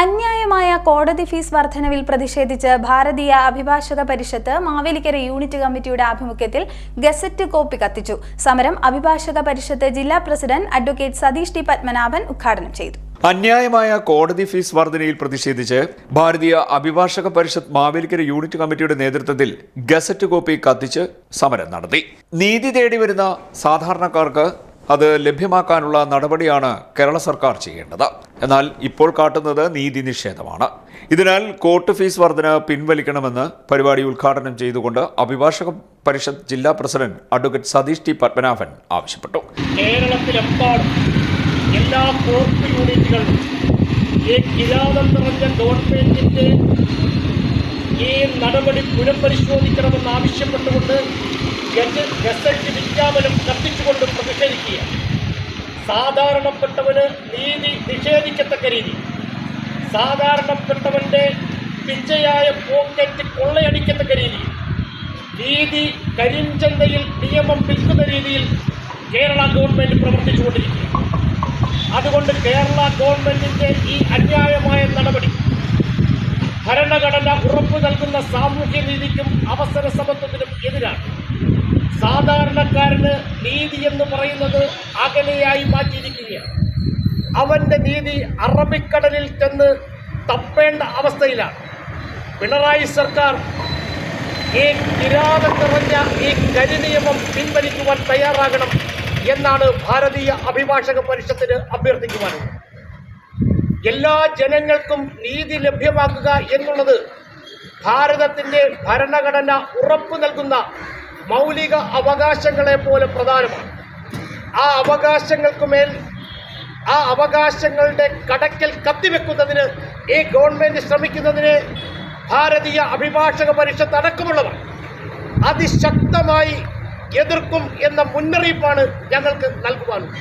അന്യായമായ കോടതി ഫീസ് വർധനവിൽ പ്രതിഷേധിച്ച് ഭാരതീയ അഭിഭാഷക പരിഷത്ത് മാവേലിക്കര യൂണിറ്റ് കമ്മിറ്റിയുടെ ആഭിമുഖ്യത്തിൽ ഗസറ്റ് കോപ്പി കത്തിച്ചു. സമരം അഭിഭാഷക പരിഷത്ത് ജില്ലാ president advocate Satheesh T Padmanabhan ഉദ്ഘാടനം ചെയ്തു. അന്യായമായ കോടതി ഫീസ് വർധനയിൽ പ്രതിഷേധിച്ച് ഭാരതീയ അഭിഭാഷക പരിഷത്ത് മാവേലിക്കര യൂണിറ്റ് കമ്മിറ്റിയുടെ നേതൃത്വത്തിൽ ഗസറ്റ് കോപ്പി കത്തിച്ച് സമരം നടത്തി. നീതി തേടി വരുന്ന സാധാരണക്കാർക്ക് അത് ലഭ്യമാക്കാനുള്ള നടപടിയാണ് കേരള സർക്കാർ ചെയ്യേണ്ടത്. എന്നാൽ ഇപ്പോൾ കാട്ടുന്നത് നീതി നിഷേധമാണ്. ഇതിനാൽ കോർട്ട് ഫീസ് വർധന പിൻവലിക്കണമെന്ന് പരിപാടി ഉദ്ഘാടനം ചെയ്തുകൊണ്ട് അഭിഭാഷക പരിഷത്ത് ജില്ലാ president advocate Satheesh T Padmanabhan ആവശ്യപ്പെട്ടു. കേരളത്തിലെമ്പാടും എല്ലാ കോർട്ട് ഈ നടപടി പുനഃപരിശോധിക്കണമെന്ന് ആവശ്യപ്പെട്ടുകൊണ്ട് ഗസറ്റ് വിജ്ഞാപനം കത്തിച്ചുകൊണ്ട് പ്രതിഷേധിക്കുക. സാധാരണപ്പെട്ടവന് നീതി നിഷേധിക്കത്തക്ക രീതി. സാധാരണപ്പെട്ടവന്റെ പിച്ചയായ പോക്കറ്റ് കൊള്ളയടിക്കത്തക്ക രീതി. നീതി കരിഞ്ചന്തയിൽ നിയമം വിൽക്കുന്ന രീതിയിൽ കേരള ഗവൺമെന്റ് പ്രവർത്തിച്ചുകൊണ്ടിരിക്കുക അതുകൊണ്ട് കേരള ഗവൺമെന്റിന്റെ ഈ അന്യായമായ നടപടി ഭരണഘടന ഉറപ്പു നൽകുന്ന സാമൂഹ്യ നീതിക്കും അവസര സമത്വത്തിനും എതിരാണ്. സാധാരണക്കാരന് നീതി എന്ന് പറയുന്നത് അകലെയായി മാറ്റിയിരിക്കുകയാണ്. അവന്റെ നീതി അറബിക്കടലിൽ ചെന്ന് തപ്പേണ്ട അവസ്ഥയിലാണ്. പിണറായി സർക്കാർ ഈ കിരാതം നിറഞ്ഞ ഈ കരിനിയമം പിൻവലിക്കുവാൻ തയ്യാറാകണം എന്നാണ് ഭാരതീയ അഭിഭാഷക പരിഷത്തിന് അഭ്യർത്ഥിക്കുവാനുള്ളത് എല്ലാ ജനങ്ങൾക്കും നീതി ലഭ്യമാക്കുക എന്നുള്ളത് ഭാരതത്തിന്റെ ഭരണഘടന ഉറപ്പു നൽകുന്ന മൗലിക അവകാശങ്ങളെ പോലെ പ്രധാനമാണ്. ആ അവകാശങ്ങൾക്കുമേൽ ആ അവകാശങ്ങളുടെ കടക്കൽ കത്തിവെക്കുന്നതിന് ഈ ഗവൺമെന്റ് ശ്രമിക്കുന്നതിന് ഭാരതീയ അഭിഭാഷക പരിഷത്ത് അടക്കമുള്ളവർ അതിശക്തമായി എതിർക്കും എന്ന മുന്നറിയിപ്പാണ് ഞങ്ങൾക്ക് നൽകുവാനുള്ളത്.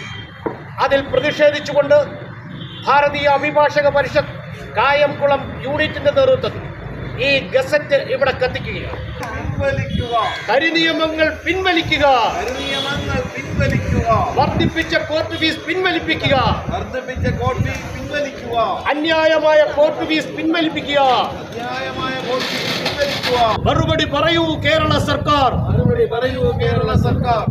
അതിൽ പ്രതിഷേധിച്ചുകൊണ്ട് ഭാരതീയ അഭിഭാഷക പരിഷത്ത് കായംകുളം യൂണിറ്റിന്റെ നേതൃത്വത്തിൽ ഈ ഗസറ്റ് ഇവിടെ കത്തിക്കുക കരിനിയമങ്ങൾ പിൻവലിക്കുക. നിയമങ്ങൾ പിൻവലിക്കുക. വർദ്ധിപ്പിച്ച കോർട്ട് ഫീസ് പിൻവലിപ്പിക്കുക. വർദ്ധിപ്പിച്ച കോർട്ട് ഫീസ് പിൻവലിക്കുക. അന്യായമായ കോർട്ട് ഫീസ് പിൻവലിപ്പിക്കുക. അന്യായമായ കോർട്ട് പിൻവലിക്കുക മറുപടി പറയൂ കേരള സർക്കാർ. മറുപടി പറയൂ കേരള സർക്കാർ.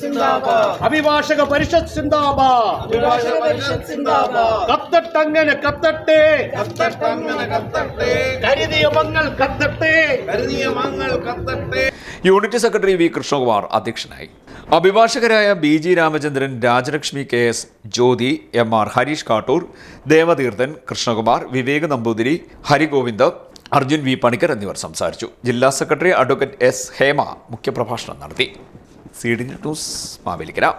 സിന്ദാബാദ് അഭിഭാഷക പരിഷത്ത് സിന്ദാബാദ്. അഭിഭാഷക പരിഷത്ത് സിന്ദാബാദ്. കത്തട്ടങ്ങനെ കത്തട്ടെ. കത്തട്ടങ്ങനെ കത്തട്ടെ. കരിനിയമങ്ങൾ കത്തട്ടെ. കരിനിയമങ്ങൾ കത്തട്ടെ. യൂണിറ്റ് സെക്രട്ടറി വി കൃഷ്ണകുമാർ അധ്യക്ഷനായി. അഭിഭാഷകരായ B G Ramachandran Rajalakshmi K S Jyothi M R Harish Kattoor Devatheerthan Krishnakumar Vivek Namboothiri Harigovind Arjun V Panicker എന്നിവർ സംസാരിച്ചു. ജില്ലാ സെക്രട്ടറി അഡ്വക്കേറ്റ് എസ് ഹേമ മുഖ്യപ്രഭാഷണം നടത്തി. C D news Mavelikara.